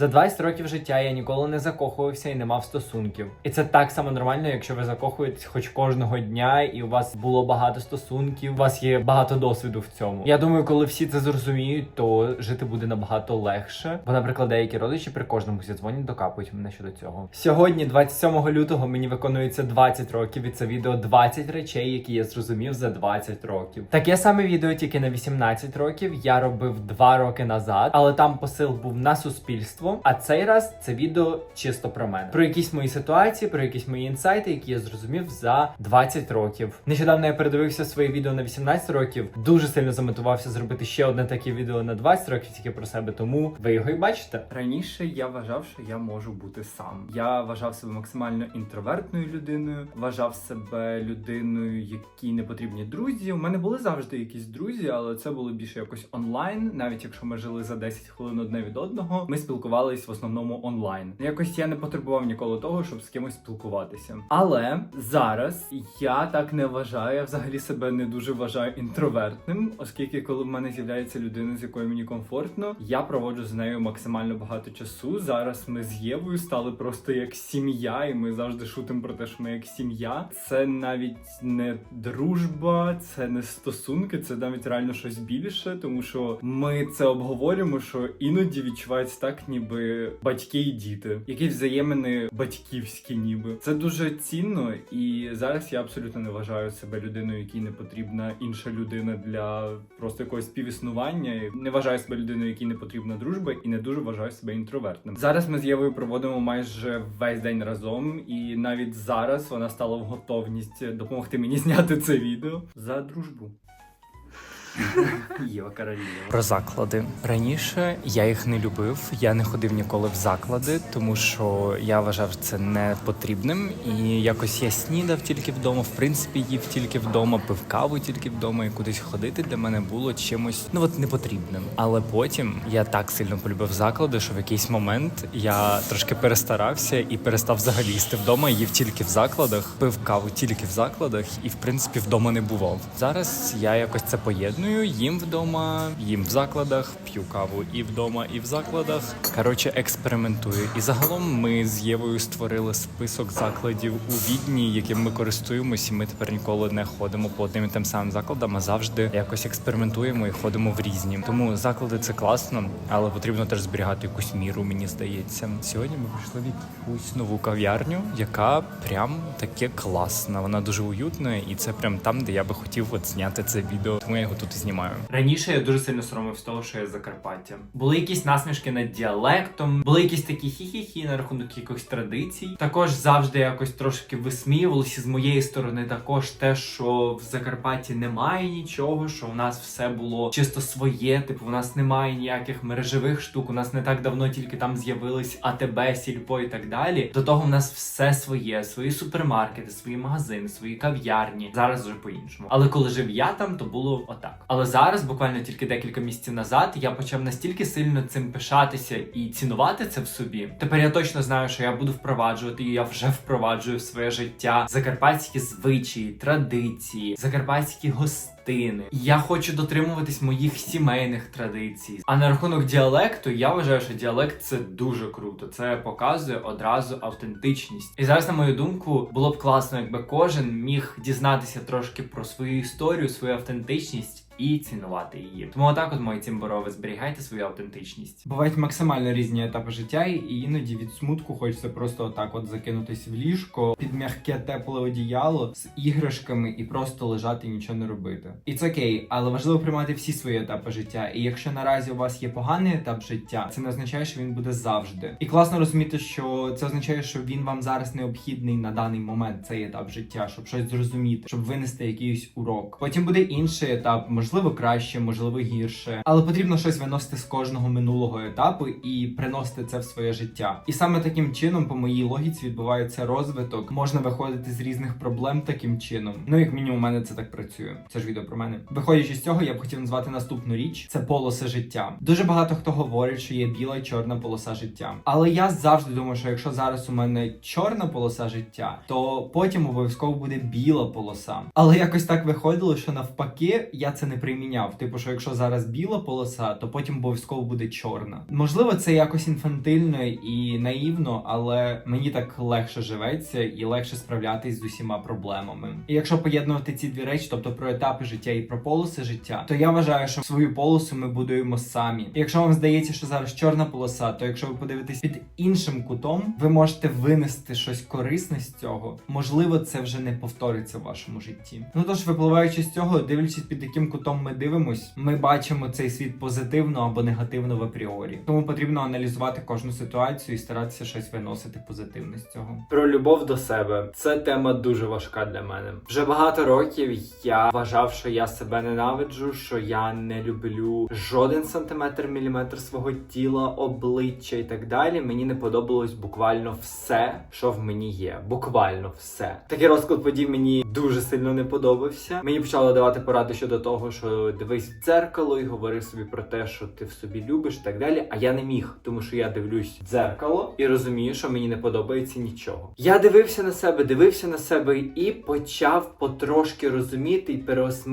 За 20 років життя я ніколи не закохувався і не мав стосунків. І це так само нормально, якщо ви закохуєтесь хоч кожного дня, і у вас було багато стосунків, у вас є багато досвіду в цьому. Я думаю, коли всі це зрозуміють, то жити буде набагато легше. Бо, наприклад, деякі родичі при кожному зі дзвонять докапують мене щодо цього. Сьогодні, 27 лютого, мені виконується 20 років, і це відео 20 речей, які я зрозумів за 20 років. Таке саме відео, тільки на 18 років. Я робив 2 роки назад, але там посил був на суспільство. А цей раз це відео чисто про мене, про якісь мої ситуації, про якісь мої інсайти, які я зрозумів за 20 років. Нещодавно я передивився своє відео на 18 років. Дуже сильно замотивувався зробити ще одне таке відео на 20 років, тільки про себе. Тому ви його і бачите. Раніше я вважав, що я можу бути сам. Я вважав себе максимально інтровертною людиною, вважав себе людиною, якій не потрібні друзі. У мене були завжди якісь друзі, але це було більше якось онлайн. Навіть якщо ми жили за 10 хвилин одне від одного, ми спілкувались в основному онлайн. Якось я не потребував ніколи того, щоб з кимось спілкуватися. Але зараз я так не вважаю. Я взагалі себе не дуже вважаю інтровертним, оскільки коли в мене з'являється людина, з якою мені комфортно, я проводжу з нею максимально багато часу. Зараз ми з Євою стали просто як сім'я, і ми завжди шутимо про те, що ми як сім'я. Це навіть не дружба, це не стосунки, це навіть реально щось більше, тому що ми це обговорюємо, що іноді відчувається так, ніби батьки і діти, якісь взаємини батьківські, ніби це дуже цінно, і зараз я абсолютно не вважаю себе людиною, якій не потрібна інша людина для просто якогось співіснування. Не вважаю себе людиною, якій не потрібна дружба, і не дуже вважаю себе інтровертним. Зараз ми з Євою проводимо майже весь день разом, і навіть зараз вона стала в готовність допомогти мені зняти це відео за дружбу. Про заклади раніше я їх не любив. Я не ходив ніколи в заклади, тому що я вважав це не потрібним. І якось я снідав тільки вдома. В принципі, їв тільки вдома, пив каву тільки вдома, і кудись ходити для мене було чимось ну от непотрібним. Але потім я так сильно полюбив заклади, що в якийсь момент я трошки перестарався і перестав взагалі їсти вдома. Їв тільки в закладах, пив каву тільки в закладах, і в принципі вдома не бував. Зараз я якось це поєдную. Їм вдома, їм в закладах, п'ю каву і вдома, і в закладах. Коротше, експериментую. І загалом ми з Євою створили список закладів у відні, яким ми користуємось. І ми тепер ніколи не ходимо по одним і тим самим закладам, а завжди якось експериментуємо і ходимо в різні. Тому заклади це класно, але потрібно теж зберігати якусь міру, мені здається. Сьогодні ми прийшли в якусь нову кав'ярню, яка прям таке класна. Вона дуже уютна, і це прям там, де я би хотів от зняти це відео. Тому я його тут і знімаю. Раніше я дуже сильно соромився того, що я Закарпаття. Були якісь насмішки над діалектом, були якісь такі хі-хі-хі на рахунок якихось традицій. Також завжди якось трошки висміювалося з моєї сторони. Також те, що в Закарпатті немає нічого, що у нас все було чисто своє. Типу, у нас немає ніяких мережевих штук. У нас не так давно тільки там з'явились АТБ, Сільпо і так далі. До того в нас все своє, свої супермаркети, свої магазини, свої кав'ярні. Зараз вже по-іншому. Але коли жив я там, то було отак. Але зараз, буквально тільки декілька місяців назад, я почав настільки сильно цим пишатися і цінувати це в собі. Тепер я точно знаю, що я буду впроваджувати, і я вже впроваджую в своє життя закарпатські звичаї, традиції, закарпатські гостини. І Я хочу дотримуватись моїх сімейних традицій. А на рахунок діалекту, я вважаю, що діалект це дуже круто. Це показує одразу автентичність. І зараз, на мою думку, було б класно, якби кожен міг дізнатися трошки про свою історію, свою автентичність. І цінувати її. Тому отак, от мої цімборови, зберігайте свою автентичність. Бувають максимально різні етапи життя, і іноді від смутку хочеться просто отак от закинутись в ліжко під м'яке тепле одіяло з іграшками і просто лежати нічого не робити. І це окей, але важливо приймати всі свої етапи життя. І якщо наразі у вас є поганий етап життя, це не означає, що він буде завжди. І класно розуміти, що це означає, що він вам зараз необхідний на даний момент цей етап життя, щоб щось зрозуміти, щоб винести якийсь урок. Потім буде інший етап, можливо, краще, можливо, гірше. Але потрібно щось виносити з кожного минулого етапу і приносити це в своє життя. І саме таким чином, по моїй логіці, відбувається розвиток. Можна виходити з різних проблем таким чином. Ну, як мінімум, у мене це так працює. Це ж відео відео про мене. Виходячи з цього, я б хотів назвати наступну річ: це полоси життя. Дуже багато хто говорить, що є біла і чорна полоса життя. Але я завжди думаю, що якщо зараз у мене чорна полоса життя, то потім обов'язково буде біла полоса. Але якось так виходило, що навпаки я це не приміняв. Типу, що якщо зараз біла полоса, то потім обов'язково буде чорна. Можливо, це якось інфантильно і наївно, але мені так легше живеться і легше справлятись з усіма проблемами. І якщо поєднувати ці дві речі, тобто про етапи життя і про полоси життя, то я вважаю, що свою полосу ми будуємо самі. Якщо вам здається, що зараз чорна полоса, то якщо ви подивитесь під іншим кутом, ви можете винести щось корисне з цього. Можливо, це вже не повториться в вашому житті. Ну тож, випливаючи з цього, дивлячись під яким кутом ми дивимось, ми бачимо цей світ позитивно або негативно в апріорі. Тому потрібно аналізувати кожну ситуацію і старатися щось виносити позитивне з цього. Про любов до себе це тема дуже важка для мене. Вже багато років я вважав, що я себе ненавиджу, що я не люблю жоден сантиметр міліметр свого тіла, обличчя і так далі. Мені не подобалось буквально все, що в мені є. Буквально все. Такий розклад подій мені дуже сильно не подобався. Мені почали давати поради щодо того, що дивись в дзеркало і говори собі про те, що ти в собі любиш і так далі. А я не міг, тому що я дивлюсь в дзеркало і розумію, що мені не подобається нічого. Я дивився на себе, дивився на себе і почав потрошки розуміти і переосмислювати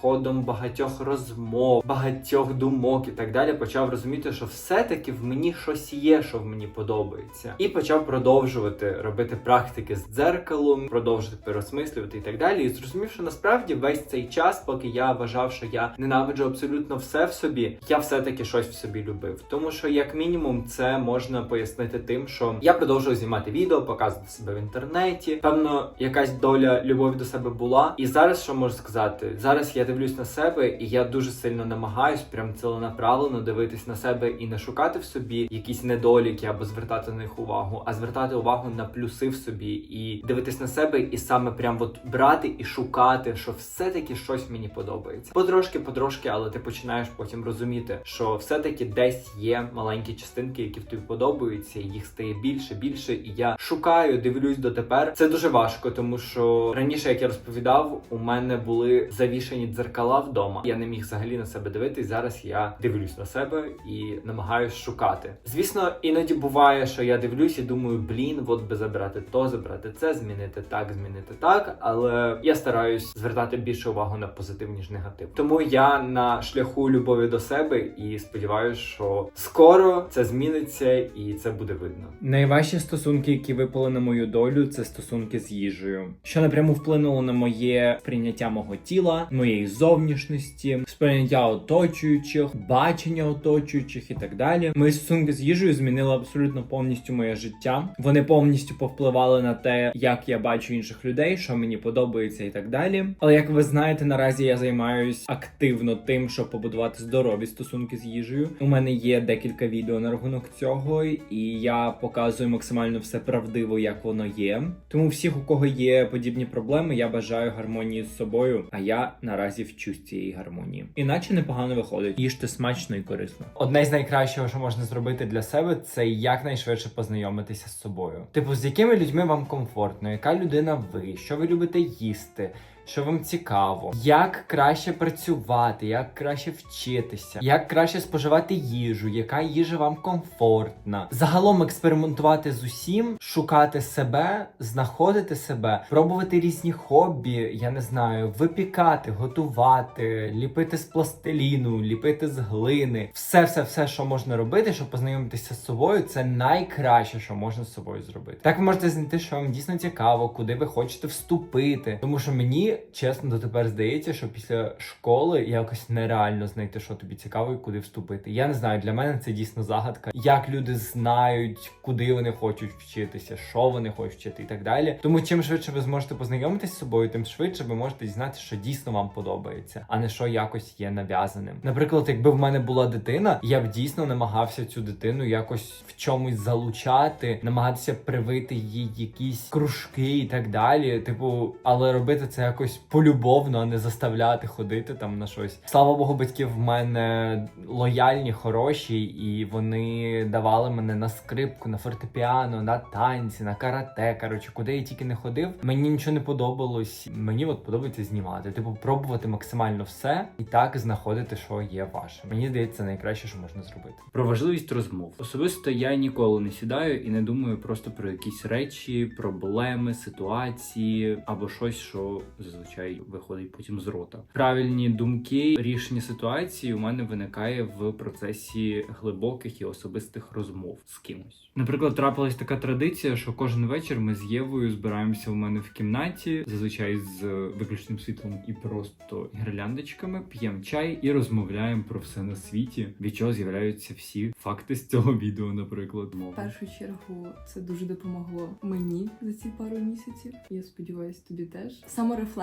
ходом багатьох розмов, багатьох думок і так далі. Почав розуміти, що все-таки в мені щось є, що в мені подобається, і почав продовжувати робити практики з дзеркалом, продовжити переосмислювати і так далі. І зрозумів, що насправді весь цей час, поки я вважав, що я ненавиджу абсолютно все в собі, я все-таки щось в собі любив. Тому що, як мінімум, це можна пояснити тим, що я продовжую знімати відео, показувати себе в інтернеті. Певно, якась доля любові до себе була. І зараз що можу сказати? Зараз я дивлюсь на себе, і я дуже сильно намагаюсь прям ціленаправлено дивитись на себе і не шукати в собі якісь недоліки або звертати на них увагу, а звертати увагу на плюси в собі і дивитись на себе, і саме прям от брати і шукати, що все-таки щось мені подобається. Потрошки, потрошки, але ти починаєш потім розуміти, що все-таки десь є маленькі частинки, які в тобі подобаються, і їх стає більше, більше. І я шукаю, дивлюсь дотепер. Це дуже важко, тому що раніше, як я розповідав, у мене були завішені дзеркала вдома. Я не міг взагалі на себе дивитись. Зараз я дивлюсь на себе і намагаюсь шукати. Звісно, іноді буває, що я дивлюсь і думаю, блін, от би забрати то, забрати це, змінити так, змінити так. Але я стараюсь звертати більше увагу на позитив, ніж негатив. Тому я на шляху любові до себе і сподіваюся, що скоро це зміниться і це буде видно. Найважчі стосунки, які випали на мою долю, це стосунки з їжею, що напряму вплинуло на моє сприйняття мого тіла, моєї зовнішності, сприйняття оточуючих, бачення оточуючих і так далі. Мої стосунки з їжею змінили абсолютно повністю моє життя. Вони повністю повпливали на те, як я бачу інших людей, що мені подобається і так далі. Але як ви знаєте, наразі я займаюсь активно тим, щоб побудувати здорові стосунки з їжею. У мене є декілька відео на рахунок цього, і я показую максимально все правдиво, як воно є. Тому всіх, у кого є подібні проблеми, я бажаю гармонії з собою. А я наразі вчусь цієї гармонії. Іначе непогано виходить. Їжте смачно і корисно. Одне з найкращого, що можна зробити для себе, це якнайшвидше познайомитися з собою. Типу, з якими людьми вам комфортно, яка людина ви, що ви любите їсти. Що вам цікаво, як краще працювати, як краще вчитися, як краще споживати їжу, яка їжа вам комфортна. Загалом експериментувати з усім, шукати себе, знаходити себе, пробувати різні хобі, я не знаю, випікати, готувати, ліпити з пластиліну, ліпити з глини. Все, все, все, що можна робити, щоб познайомитися з собою, це найкраще, що можна з собою зробити. Так ви можете знайти, що вам дійсно цікаво, куди ви хочете вступити. Тому що мені чесно дотепер здається, що після школи якось нереально знайти, що тобі цікаво і куди вступити. Я не знаю, для мене це дійсно загадка, як люди знають, куди вони хочуть вчитися, що вони хочуть вчити і так далі. Тому чим швидше ви зможете познайомитися з собою, тим швидше ви можете дізнатися, що дійсно вам подобається, а не що якось є нав'язаним. Наприклад, якби в мене була дитина, я б дійсно намагався цю дитину якось в чомусь залучати, намагатися привити їй якісь кружки і так далі. Типу, але робити це якось якось полюбовно, а не заставляти ходити там на щось. Слава Богу, батьки в мене лояльні, хороші, і вони давали мене на скрипку, на фортепіано, на танці, на карате. Коротше, куди я тільки не ходив. Мені нічого не подобалось. Мені от подобається знімати. Типу, пробувати максимально все і так знаходити, що є ваше. Мені здається, найкраще, що можна зробити. Про важливість розмов. Особисто я ніколи не сідаю і не думаю просто про якісь речі, проблеми, ситуації або щось, що зазвичай виходить потім з рота. Правильні думки, рішення ситуації у мене виникає в процесі глибоких і особистих розмов з кимось. Наприклад, трапилась така традиція, що кожен вечір ми з Євою збираємося у мене в кімнаті, зазвичай з виключним світлом і просто гірляндочками, п'ємо чай і розмовляємо про все на світі, від чого з'являються всі факти з цього відео, наприклад. В першу чергу це дуже допомогло мені за ці пару місяців. Я сподіваюся, тобі теж. Саморефлексія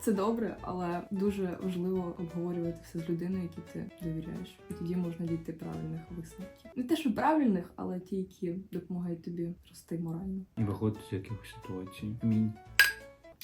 це добре, але дуже важливо обговорювати все з людиною, якій ти довіряєш. І тоді можна дійти правильних висновків. Не те, що правильних, але ті, які допомагають тобі рости морально. і виходити з якихось ситуацій. Амінь.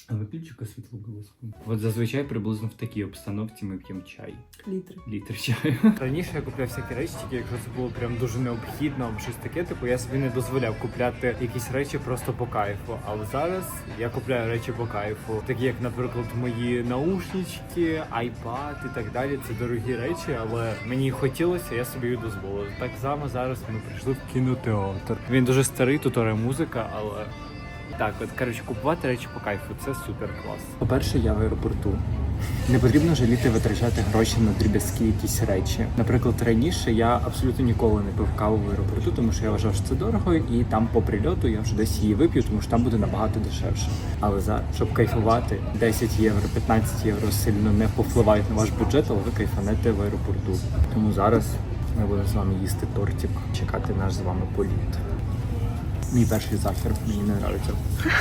А виключика світло, будь ласка. От зазвичай приблизно в такій обстановці ми п'ємо чай. Літри. Літр чаю. Раніше я купляв всякі речі, тільки якщо це було прям дуже необхідно або щось таке, типу я собі не дозволяв купляти якісь речі просто по кайфу. Але зараз я купляю речі по кайфу, такі як, наприклад, мої наушнички, айпад і так далі. Це дорогі речі, але мені хотілося, я собі їх дозволив. Так само зараз ми прийшли в кінотеатр. Він дуже старий, тут музика, але. Так, от коротше, купувати речі по кайфу це супер клас. По-перше, я в аеропорту. Не потрібно жаліти витрачати гроші на дріб'язкі якісь речі. Наприклад, раніше я абсолютно ніколи не пив каву в аеропорту, тому що я вважав, що це дорого, і там по прильоту я вже десь її вип'ю, тому що там буде набагато дешевше. Але зараз, щоб кайфувати, 10 євро, 15 євро сильно не повпливають на ваш бюджет, але ви кайфанете в аеропорту. Тому зараз ми будемо з вами їсти тортик, чекати наш з вами політ. Мій перший захер мені не подобається.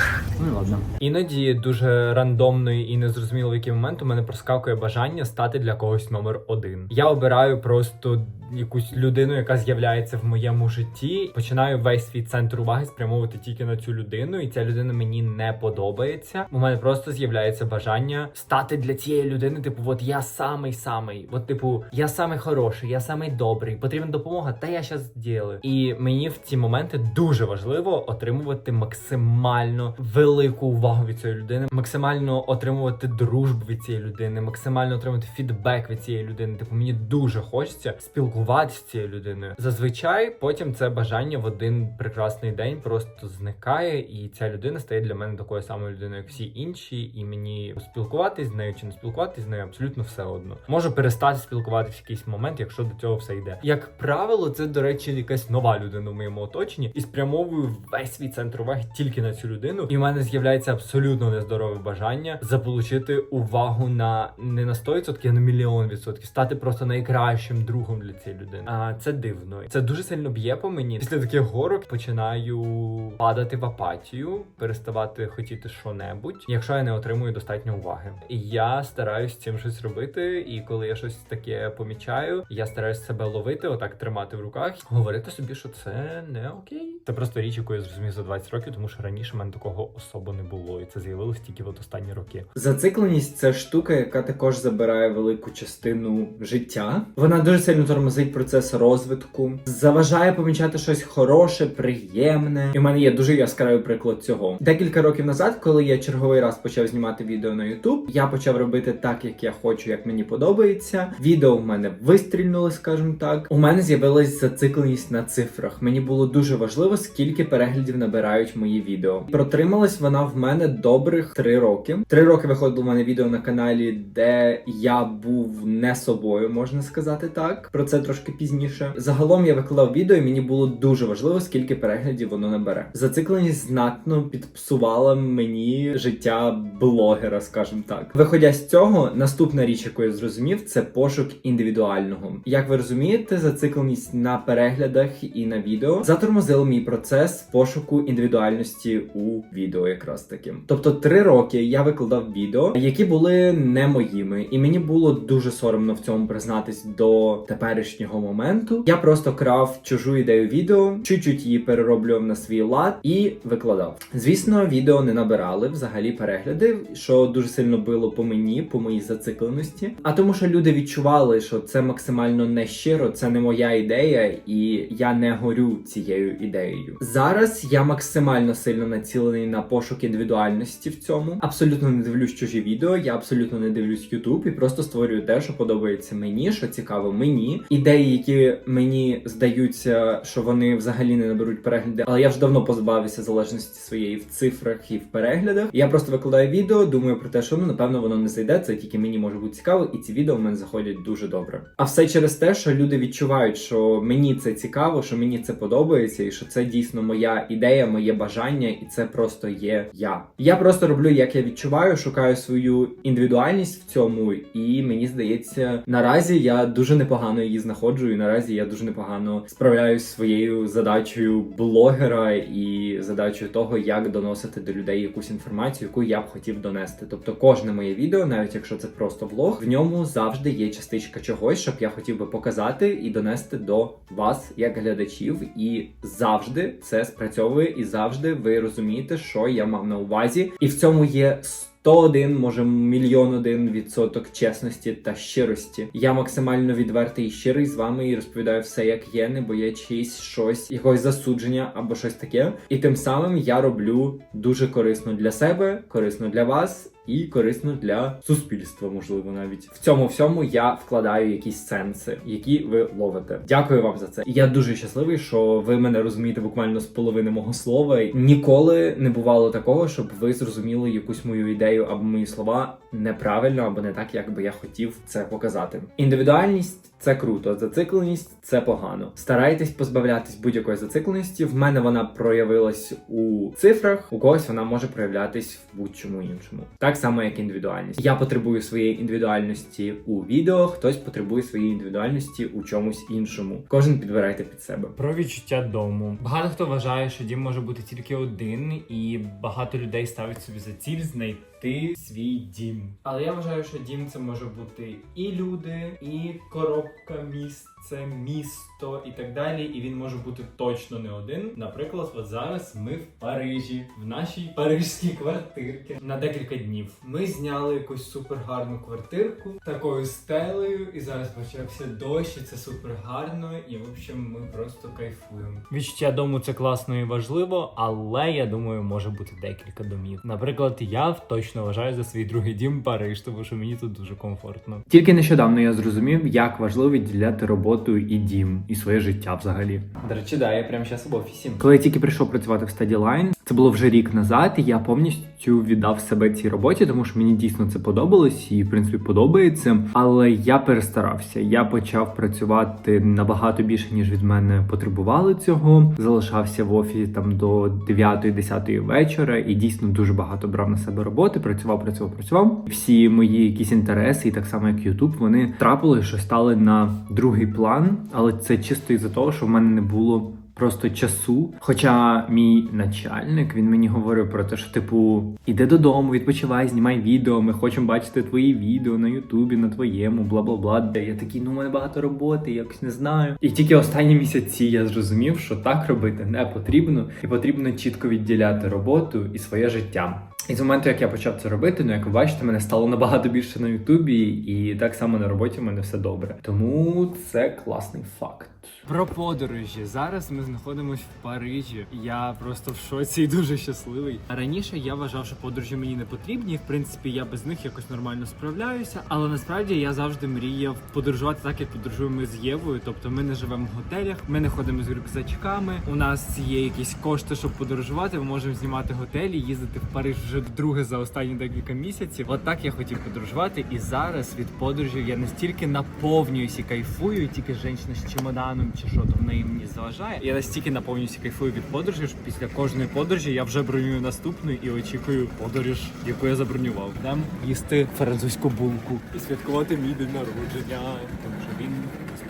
Ну і ладно. Іноді дуже рандомно і незрозуміло в який момент у мене проскакує бажання стати для когось номер один. Я обираю просто якусь людину, яка з'являється в моєму житті. Починаю весь свій центр уваги спрямовувати тільки на цю людину, і ця людина мені не подобається. У мене просто з'являється бажання стати для цієї людини. Типу, от я самий самий. От, типу, я самий хороший, я самий добрий. Потрібна допомога, та я щас ділю. І мені в ці моменти дуже важливо отримувати максимально велику увагу від цієї людини, максимально отримувати дружбу від цієї людини, максимально отримати фідбек від цієї людини. Типу, мені дуже хочеться спілкуватися з цією людиною. Зазвичай потім це бажання в один прекрасний день просто зникає, і ця людина стає для мене такою самою людиною, як всі інші, і мені спілкуватись з нею чи не спілкуватись з нею абсолютно все одно. Можу перестати спілкуватися в якийсь момент, якщо до цього все йде. Як правило, це до речі, якась нова людина в моєму оточенні, і спрямовую весь свій центр уваги тільки на цю людину. І в мене з'являється абсолютно нездорове бажання заполучити увагу на не на 100%, а на мільйон відсотків, стати просто найкращим другом для цієї людини. А це дивно. Це дуже сильно б'є по мені. Після таких горок починаю падати в апатію, переставати хотіти що-небудь, якщо я не отримую достатньо уваги. І я стараюсь цим щось робити. І коли я щось таке помічаю, я стараюсь себе ловити, отак тримати в руках, говорити собі, що це не окей. Це просто річ, яку я зрозумів за 20 років, тому що раніше в мене такого особо не було, і це з'явилось тільки от останні роки. Зацикленість це штука, яка також забирає велику частину життя. Вона дуже сильно тормозить процес розвитку, заважає помічати щось хороше, приємне. І в мене є дуже яскравий приклад цього. Декілька років назад, коли я черговий раз почав знімати відео на YouTube, я почав робити так, як я хочу, як мені подобається. Відео в мене вистрільнули, скажімо так. У мене з'явилась зацикленість на цифрах. Мені було дуже важливо, скільки переглядів набирають мої відео. Протрималась вона в мене добрих три роки. Три роки виходило в мене відео на каналі, де я був не собою, можна сказати так. Про це трошки пізніше. Загалом я викладав відео, і мені було дуже важливо, скільки переглядів воно набере. Зацикленість знатно підпсувала мені життя блогера, скажімо так. Виходя з цього, наступна річ, яку я зрозумів, це пошук індивідуального. Як ви розумієте, зацикленість на переглядах і на відео затормозила мій процес пошуку індивідуальності у відео, якраз таки. Тобто, три роки я викладав відео, які були не моїми, і мені було дуже соромно в цьому признатись до теперішнього моменту. Я просто крав чужу ідею відео, чуть-чуть її перероблював на свій лад і викладав. Звісно, відео не набирали взагалі перегляди, що дуже сильно било по мені, по моїй зацикленості. А тому, що люди відчували, що це максимально не щиро, це не моя ідея, і я не горю цією ідеєю. Зараз я максимально сильно націлений на пошук індивідуальності в цьому. Абсолютно не дивлюсь чужі відео, я абсолютно не дивлюсь YouTube і просто створюю те, що подобається мені, що цікаво мені. Ідеї, які мені здаються, що вони взагалі не наберуть перегляди, але я вже давно позбавився залежності своєї в цифрах і в переглядах. Я просто викладаю відео, думаю про те, що ну напевно воно не зайде. Це тільки мені може бути цікаво, і ці відео в мене заходять дуже добре. А все через те, що люди відчувають, що мені це цікаво, що мені це подобається, і що це дійсно моя ідея, моє бажання, і це просто є я. Я просто роблю, як я відчуваю, шукаю свою індивідуальність в цьому, і мені здається, наразі я дуже непогано її знаходжу, і наразі я дуже непогано справляюсь зі своєю задачею блогера і задачею того, як доносити до людей якусь інформацію, яку я б хотів донести. Тобто, кожне моє відео, навіть якщо це просто влог, в ньому завжди є частичка чогось, щоб я хотів би показати і донести до вас, як глядачів, і завжди це спрацьовує, і завжди ви розумієте, що я мав на увазі, і в цьому є 101, може мільйон один відсоток чесності та щирості. Я максимально відвертий і щирий з вами і розповідаю все, як є, не боячись щось, якогось засудження або щось таке. І тим самим я роблю дуже корисно для себе, корисно для вас. І корисно для суспільства, можливо, навіть в цьому всьому я вкладаю якісь сенси, які ви ловите. Дякую вам за це. Я дуже щасливий, що ви мене розумієте буквально з половини мого слова. Ніколи не бувало такого, щоб ви зрозуміли якусь мою ідею або мої слова неправильно або не так, як би я хотів це показати. Індивідуальність це круто, зацикленість це погано. Старайтесь позбавлятись будь-якої зацикленості. В мене вона проявилась у цифрах, у когось вона може проявлятись в будь-чому іншому. Так само, як індивідуальність. Я потребую своєї індивідуальності у відео, хтось потребує своєї індивідуальності у чомусь іншому. Кожен підбирайте під себе. Про відчуття дому. Багато хто вважає, що дім може бути тільки один, і багато людей ставить собі за ціль знайти свій дім. Але я вважаю, що дім це може бути і люди, і коробка місце, місто і так далі. І він може бути точно не один. Наприклад, от зараз ми в Парижі, в нашій парижській квартирці на декілька днів. Ми зняли якусь супер гарну квартирку такою стелею, і зараз почався дощ, і це супер гарно. І в общем, ми просто кайфуємо. Відчуття дому це класно і важливо, але я думаю, може бути декілька домів. Наприклад, я точно вважаю за свій другий дім Париж, тому що мені тут дуже комфортно. Тільки нещодавно я зрозумів, як важливо відділяти роботу і дім, і своє життя взагалі. До речі, да, я прямо зараз в офісі. Коли я тільки прийшов працювати в StudyLine, це було вже рік назад, і я повністю віддав себе цій роботі, тому що мені дійсно це подобалось і в принципі подобається. Але я перестарався. Я почав працювати набагато більше, ніж від мене потребували цього. Залишався в офісі там до 9-10 вечора, і дійсно дуже багато брав на себе роботи. Працював, працював, працював. Всі мої якісь інтереси, і так само як YouTube, вони трапили, що стали на другий план, але це чисто із-за того, що в мене не було просто часу. Хоча мій начальник він мені говорив про те, що типу іди додому, відпочивай, знімай відео. Ми хочемо бачити твої відео на Ютубі, на твоєму, бла бла бла. Де Я такий, ну у мене багато роботи, якось не знаю. І тільки останні місяці я зрозумів, що так робити не потрібно, і потрібно чітко відділяти роботу і своє життя. І з моменту, як я почав це робити, ну як ви бачите, мене стало набагато більше на Ютубі, і так само на роботі в мене все добре. Тому це класний факт. Про подорожі. Зараз ми знаходимося в Парижі. Я просто в шоці і дуже щасливий. Раніше я вважав, що подорожі мені не потрібні. В принципі, я без них якось нормально справляюся. Але насправді я завжди мріяв подорожувати так, як подорожуємо з Євою. Тобто ми не живемо в готелях, ми не ходимо з рюкзачками. У нас є якісь кошти, щоб подорожувати. Ми можемо знімати готелі, їздити в Париж вже вдруге за останні декілька місяців. От так я хотів подорожувати. І зараз від подорожів я настільки наповнююся кайфую, і тільки жінка з чемоданом чи що там в неї мені заважає. Я настільки наповнююся кайфую від подорожі, що після кожної подорожі я вже бронюю наступну і очікую подорож, яку я забронював. Йдемо їсти французьку булку і святкувати мій день народження,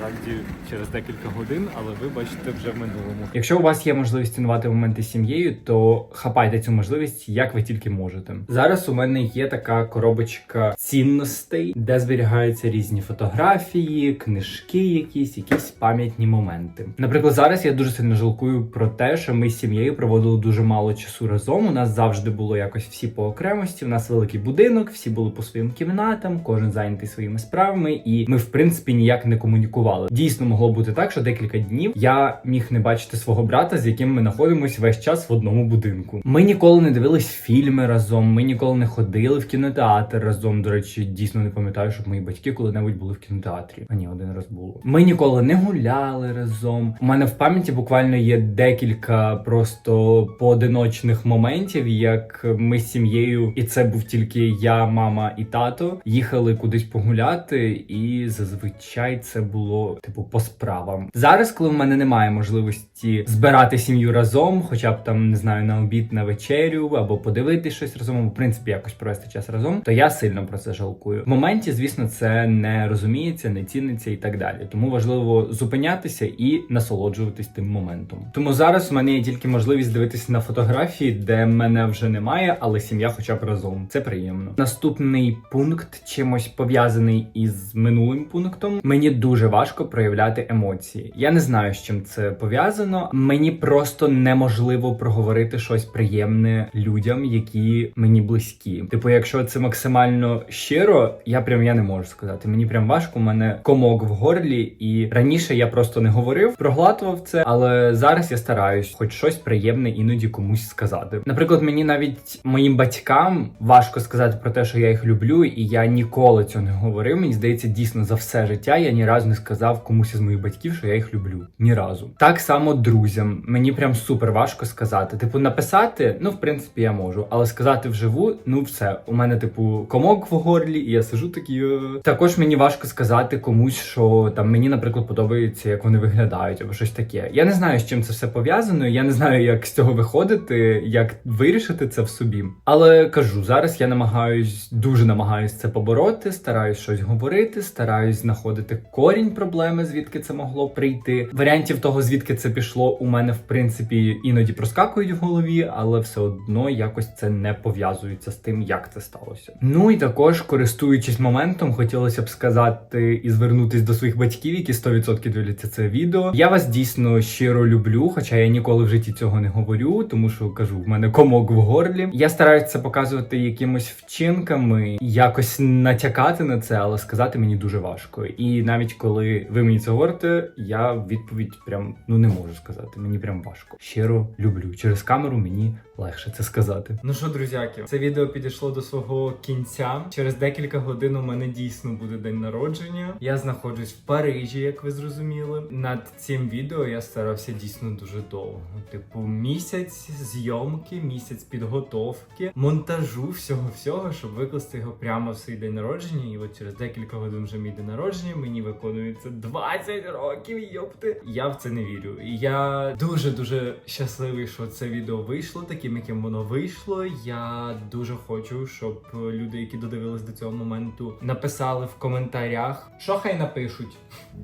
насправді через декілька годин, але ви бачите вже в минулому. Якщо у вас є можливість цінувати моменти з сім'єю, то хапайте цю можливість як ви тільки можете. Зараз у мене є така коробочка цінностей, де зберігаються різні фотографії, книжки, якісь, якісь пам'ятні моменти. Наприклад, зараз я дуже сильно жалкую про те, що ми з сім'єю проводили дуже мало часу разом. У нас завжди було якось всі по окремості. У нас великий будинок, всі були по своїм кімнатам, кожен зайнятий своїми справами, і ми, в принципі, ніяк не комунікували. Дійсно могло бути так, що декілька днів я міг не бачити свого брата, з яким ми знаходимося весь час в одному будинку. Ми ніколи не дивились фільми разом, ми ніколи не ходили в кінотеатр разом. До речі, дійсно не пам'ятаю, щоб мої батьки коли-небудь були в кінотеатрі. А ні, один раз було. Ми ніколи не гуляли разом. У мене в пам'яті буквально є декілька просто поодиночних моментів, як ми з сім'єю, і це був тільки я, мама і тато, їхали кудись погуляти, і зазвичай це було типу по справам. Зараз, коли в мене немає можливості збирати сім'ю разом, хоча б там не знаю на обід, на вечерю або подивитись щось разом, або в принципі якось провести час разом, то я сильно про це жалкую. В моменті, звісно, це не розуміється, не ціниться і так далі. Тому важливо зупинятися і насолоджуватись тим моментом. Тому зараз у мене є тільки можливість дивитися на фотографії, де мене вже немає, але сім'я, хоча б разом. Це приємно. Наступний пункт чимось пов'язаний із минулим пунктом. Мені дуже важко проявляти емоції. Я не знаю, з чим це пов'язано. Мені просто неможливо проговорити щось приємне людям, які мені близькі. Типу, якщо це максимально щиро, я прям я не можу сказати. Мені прям важко. У мене комок в горлі, і раніше я просто не говорив, проглатував це, але зараз я стараюсь, хоч щось приємне іноді комусь сказати. Наприклад, мені навіть моїм батькам важко сказати про те, що я їх люблю, і я ніколи цього не говорив. Мені здається, дійсно за все життя я ні разу не сказав комусь із моїх батьків, що я їх люблю. Ні разу. Так само друзям. Мені прям супер важко сказати. Типу, написати, ну в принципі, я можу, але сказати вживу, ну все. У мене, типу, комок в горлі, і я сижу такий. «Е». Також мені важко сказати комусь, що там мені, наприклад, подобається, як вони виглядають, або щось таке. Я не знаю, з чим це все пов'язано. Я не знаю, як з цього виходити, як вирішити це в собі. Але кажу, зараз я намагаюсь, дуже намагаюсь це побороти, стараюсь щось говорити, стараюсь знаходити корінь проблеми, звідки це могло прийти. Варіантів того, звідки це пішло, у мене в принципі іноді проскакують в голові, але все одно якось це не пов'язується з тим, як це сталося. Ну і також, користуючись моментом, хотілося б сказати і звернутись до своїх батьків, які 100% дивляться це відео. Я вас дійсно щиро люблю, хоча я ніколи в житті цього не говорю, тому що кажу, в мене комок в горлі. Я стараюся це показувати якимось вчинками, якось натякати на це, але сказати мені дуже важко. І навіть коли ви мені це говорите, я відповідь прям ну не можу сказати. Мені прям важко. Щиро люблю. Через камеру мені легше це сказати. Ну що, друзяки, це відео підійшло до свого кінця. Через декілька годин у мене дійсно буде день народження. Я знаходжусь в Парижі, як ви зрозуміли. Над цим відео я старався дійсно дуже довго. Типу, місяць зйомки, місяць підготовки, монтажу всього всього, щоб викласти його прямо в свій день народження. І от через декілька годин вже мій день народження. Мені виконується 20 років. Йопти. Я в це не вірю. Я дуже дуже щасливий, що це відео вийшло таким, яким воно вийшло. Я дуже хочу, щоб люди, які додивились до цього моменту, написали в коментарях, що хай напишуть.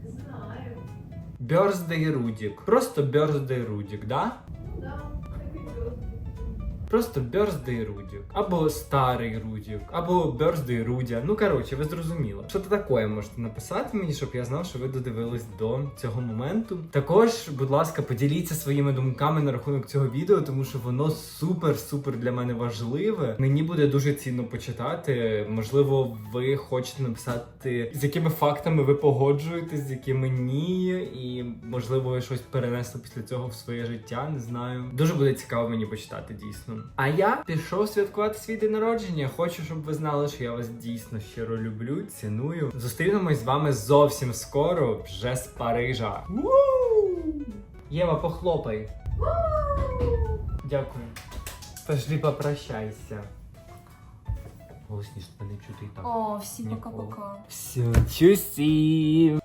Не знаю. Бьорздей Рудік. Просто Бьорздей Рудік, да? Просто Birthday Рудік. Або старий Рудік, або Birthday Рудя. Ну коротше, ви зрозуміли. Що то таке можете написати мені, щоб я знав, що ви додивились до цього моменту. Також, будь ласка, поділіться своїми думками на рахунок цього відео, тому що воно супер-супер для мене важливе. Мені буде дуже цінно почитати. Можливо, ви хочете написати, з якими фактами ви погоджуєтесь, з якими ні, і можливо, ви щось перенесли після цього в своє життя. Не знаю. Дуже буде цікаво мені почитати, дійсно. А я пішов святкувати свій день народження. Хочу, щоб ви знали, що я вас дійсно щиро люблю, ціную. Зустрінемось з вами зовсім скоро, вже з Парижа. Єва, похлопай. Дякую. Пошли попрощайся. Голосніше, не чути і так. О, Ніколи. пока-пока. Все, чусі.